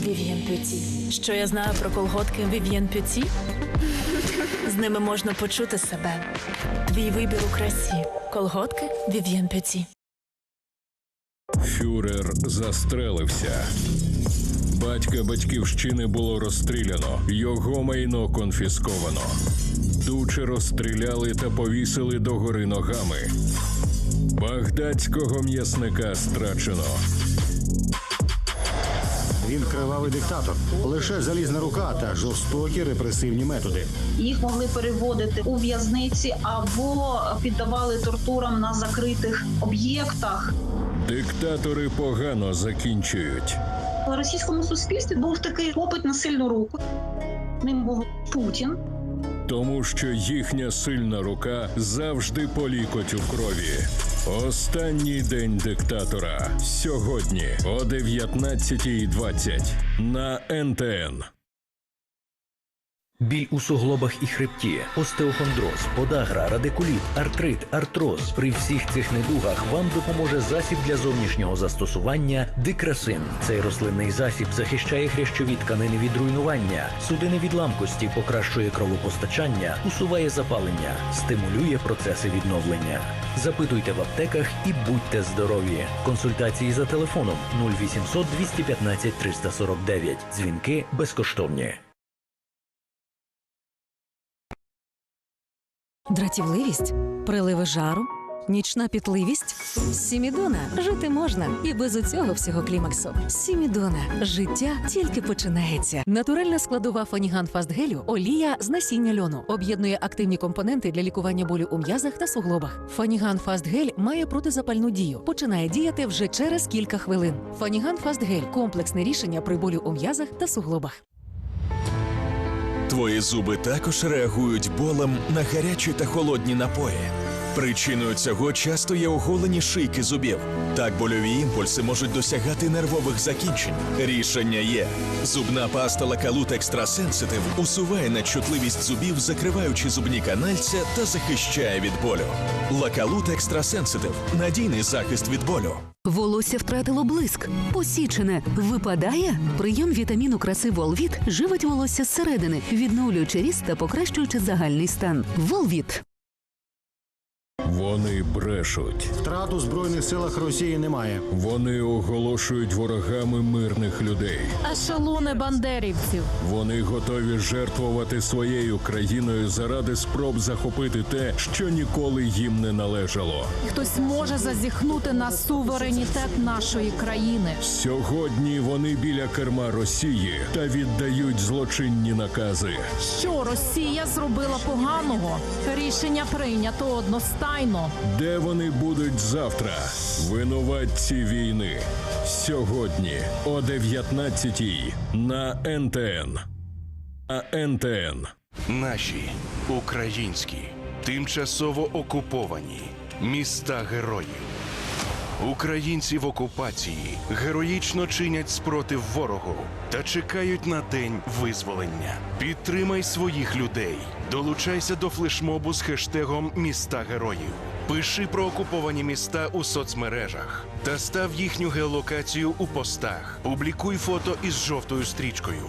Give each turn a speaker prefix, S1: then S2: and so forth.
S1: Вів'єн Пюті. Що я знаю про колготки Вів'єн Пюті? З ними можна почути себе. Твій вибір у красі. Колготки Вів'єн Пюті.
S2: Фюрер застрелився. Батька батьківщини було розстріляно, його майно конфісковано. Дуче розстріляли та повісили догори ногами. Багдадського м'ясника страчено.
S3: Він кривавий диктатор. Лише залізна рука та жорстокі репресивні методи.
S4: Їх могли переводити у в'язниці або піддавали тортурам на закритих об'єктах.
S2: Диктатори погано закінчують.
S4: В російському суспільстві був такий попит на сильну руку. Ним був Путін.
S2: Тому що їхня сильна рука завжди по лікоть у крові. Останній день диктатора сьогодні о 19.20 на НТН.
S5: Біль у суглобах і хребті, остеохондроз, подагра, радикуліт, артрит, артроз. При всіх цих недугах вам допоможе засіб для зовнішнього застосування Дикрасин. Цей рослинний засіб захищає хрящові тканини від руйнування, судини від ламкості, покращує кровопостачання, усуває запалення, стимулює процеси відновлення. Запитуйте в аптеках і будьте здорові. Консультації за телефоном 0800 215 349. Дзвінки безкоштовні.
S6: Дратівливість, приливи жару, нічна пітливість. Сімідона жити можна і без оцього всього клімаксу. Сімідона життя тільки починається. Натуральна складова фаніган фастгелю олія з насіння льону об'єднує активні компоненти для лікування болю у м'язах та суглобах. Фаніган фастгель має протизапальну дію. Починає діяти вже через кілька хвилин. Фаніган фастгель комплексне рішення при болю у м'язах та суглобах.
S7: Твої зуби також реагують болем на гарячі та холодні напої. Причиною цього часто є оголені шийки зубів. Так больові імпульси можуть досягати нервових закінчень. Рішення є. Зубна паста Лакалут Екстрасенситив усуває надчутливість зубів, закриваючи зубні канальця та захищає від болю. Лакалут Екстрасенситив надійний захист від болю.
S8: Волосся втратило блиск, посічене, випадає. Прийом вітаміну краси Волвіт живить волосся зсередини, відновлюючи ріст та покращуючи загальний стан. Волвіт.
S2: Вони брешуть.
S3: Втрат у збройних силах Росії немає.
S2: Вони оголошують ворогами мирних людей.
S9: Ешелони бандерівців.
S2: Вони готові жертвувати своєю країною заради спроб захопити те, що ніколи їм не належало.
S9: Хтось може зазіхнути на суверенітет нашої країни.
S2: Сьогодні вони біля керма Росії та віддають злочинні накази.
S9: Що Росія зробила поганого? Рішення прийнято одностайно.
S2: Де вони будуть завтра? Винуватці війни. Сьогодні о 19-й на НТН. А НТН.
S10: Наші українські тимчасово окуповані міста героїв. Українці в окупації героїчно чинять спротив ворогу та чекають на день визволення. Підтримай своїх людей. Долучайся до флешмобу з хештегом Міста героїв. Пиши про окуповані міста у соцмережах та став їхню геолокацію у постах. Публікуй фото із жовтою стрічкою.